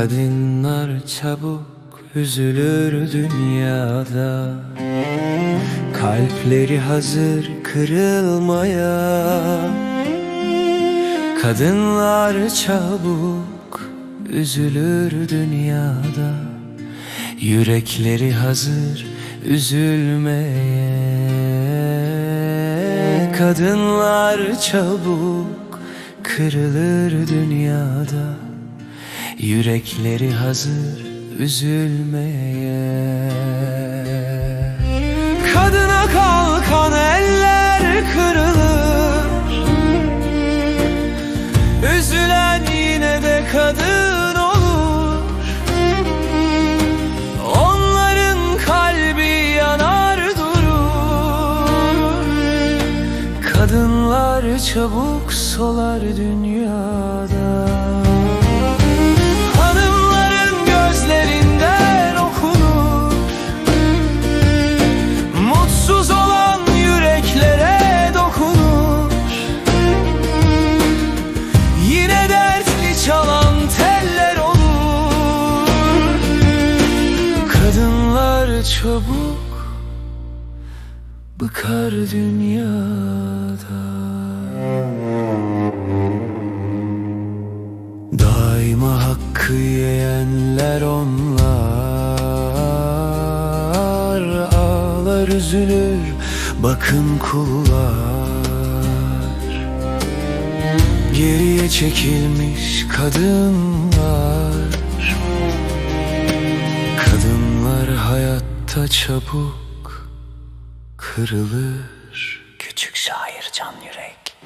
Kadınlar çabuk üzülür dünyada. Kalpleri hazır kırılmaya. Kadınlar çabuk üzülür dünyada. Yürekleri hazır üzülmeye. Kadınlar çabuk kırılır dünyada Yürekleri hazır üzülmeye. Kadına kalkan eller kırılır. Üzülen yine de kadın olur. Onların kalbi yanar durur. Kadınlar çabuk solar dünyada çabuk bıkar dünyada. Daima hakkı yiyenler onlar. Ağlar üzülür bakın kullar. Geriye çekilmiş kadınlar Tahta çabuk kırılır. Küçük şair Can Yürek.